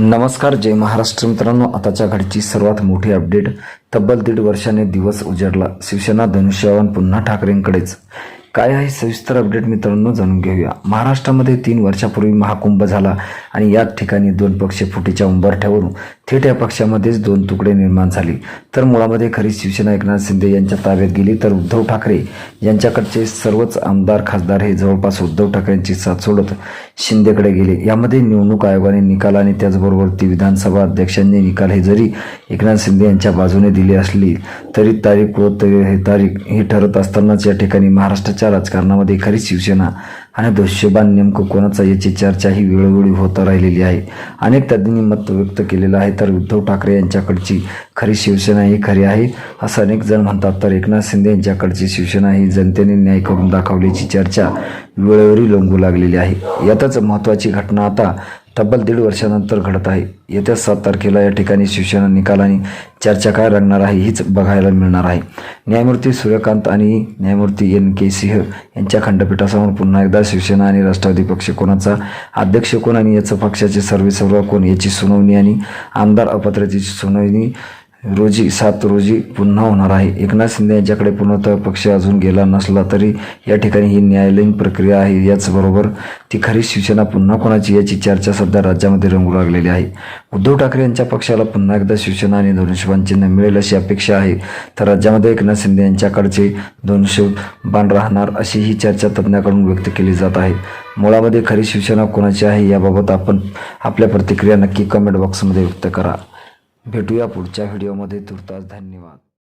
नमस्कार जय महाराष्ट्र मित्रांनो. आताच्या घडची सर्वात मोठी अपडेट तब्बल दीड वर्षाने दिवस उजाडला. शिवसेना धनुष्यवान पुन्हा ठाकरेंकडेच. काय आहे सविस्तर अपडेट मित्रांनो जाणून घेऊया. महाराष्ट्रामध्ये तीन वर्षापूर्वी महाकुंभ झाला आणि याच ठिकाणी दोन पक्ष फुटीच्या उंबरठ्यावरून थेट या पक्षामध्येच दोन तुकडे निर्माण झाले. तर मुळामध्ये खरी शिवसेना एकनाथ शिंदे यांच्या ताब्यात गेली तर उद्धव ठाकरे यांच्याकडचे सर्वच आमदार खासदार हे जवळपास उद्धव ठाकरेंची साथ सोडत शिंदेकडे गेले. यामध्ये निवडणूक आयोगाने निकाल आणि त्याचबरोबर ती विधानसभा अध्यक्षांनी निकाल हे जरी एकनाथ शिंदे यांच्या बाजूने दिली असली तरी तारीख व हे तारीख हे ठरत असतानाच या ठिकाणी महाराष्ट्राच्या राजकारणामध्ये खरी शिवसेना आणि दृश्यबान नेमकं कोणाचा याची चर्चा ही वेळोवेळी होत राहिलेली आहे. अनेक तज्ज्ञांनी मत व्यक्त केलेलं आहे तर उद्धव ठाकरे यांच्याकडची खरी शिवसेना ही खरी आहे असं अनेक जण म्हणतात. तर एकनाथ शिंदे यांच्याकडची शिवसेना ही जनतेने न्याय करून दाखवल्याची चर्चा वेळोवेळी लोंगू लागलेली आहे. यातच महत्त्वाची घटना आता तब्बल दीड वर्षानंतर घडत आहे. येत्या सात तारखेला या ठिकाणी शिवसेना निकाल आणि चर्चा काय रंगणार आहे हीच बघायला मिळणार आहे. न्यायमूर्ती सूर्यकांत आणि न्यायमूर्ती एन के सिंह यांच्या खंडपीठासमोर पुन्हा एकदा शिवसेना आणि राष्ट्रवादी पक्ष कोणाचा अध्यक्ष कोण आणि याचं पक्षाचे सर्वेसर्वा कोण याची सुनावणी आणि आमदार अपात्रतेची सुनावणी रोजी सात रोजी पुन्हा होणार आहे. एकनाथ शिंदे यांच्याकडे पूर्णतः पक्ष अजून गेला नसला तरी या ठिकाणी ही न्यायालयीन प्रक्रिया आहे. याचबरोबर ती खरी शिवसेना पुन्हा कोणाची याची चर्चा सध्या राज्यामध्ये रंगू लागलेली आहे. उद्धव ठाकरे यांच्या पक्षाला पुन्हा एकदा शिवसेना आणि धनुष्यबाण चिन्ह मिळेल अशी अपेक्षा आहे. तर राज्यामध्ये एकनाथ शिंदे यांच्याकडचे धनुष्यबाण राहणार अशी ही चर्चा तज्ज्ञाकडून व्यक्त केली जात आहे. मुळामध्ये खरी शिवसेना कोणाची आहे याबाबत आपण आपल्या प्रतिक्रिया नक्की कमेंट बॉक्समध्ये व्यक्त करा. भेटूया पुढच्या व्हिडिओमध्ये. तुर्तास धन्यवाद.